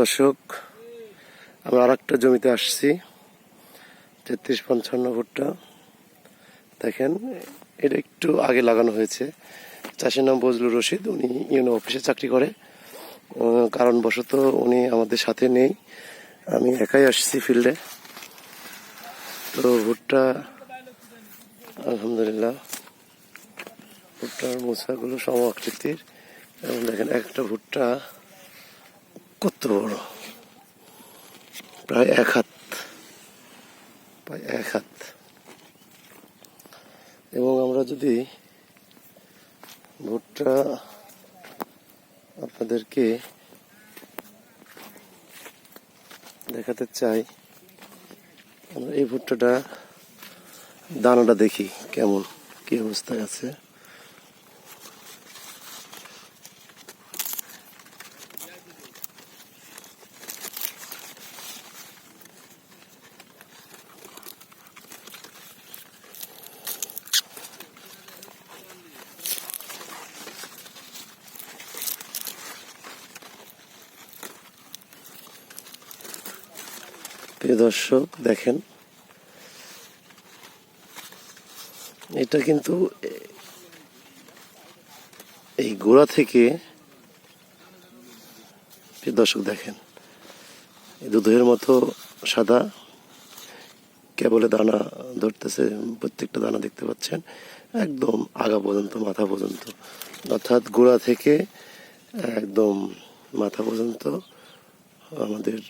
দর্শক, আমরা আর একটা জমিতে আসছি। তেত্রিশ পঞ্চান্ন ভুট্টা দেখেন, এটা একটু আগে লাগানো হয়েছে। চাষির নাম বজলুর রশিদ, উনি ইউনো অফিসে চাকরি করে। কারণবশত উনি আমাদের সাথে নেই। আমি একাই আসছি ফিল্ডে। তো ভুট্টা, আলহামদুলিল্লাহ, ভুট্টার মোচাগুলো সম আকৃতির। এবং দেখেন, একটা ভুট্টা কত বড়। প্রায় এক হাত। প্রায় এক হাত। এবং আমরা যদি ভুট্টা আপনাদেরকে দেখাতে চাই, আমরা এই ভুট্টাটা দানাটা দেখি কেমন, কি অবস্থায় আছে। প্রিয় দর্শক, দেখেন। এটা কিন্তু এই গোড়া থেকে প্রিয় দর্শক, দেখেন। দুধের মতো সাদা কেবলে দানা ধরতেছে, প্রত্যেকটা দানা দেখতে পাচ্ছেন, একদম আগা পর্যন্ত, মাথা পর্যন্ত। অর্থাৎ গোড়া থেকে একদম মাথা পর্যন্ত আমাদের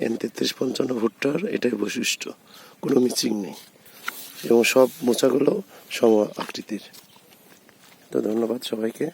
এন তেত্রিশ পঞ্চান্ন ভুট্টার এটাই বৈশিষ্ট্য। কোনো মিচিং নেই। এবং সব মোচাগুলো সম আকৃতির। তো ধন্যবাদ সবাইকে।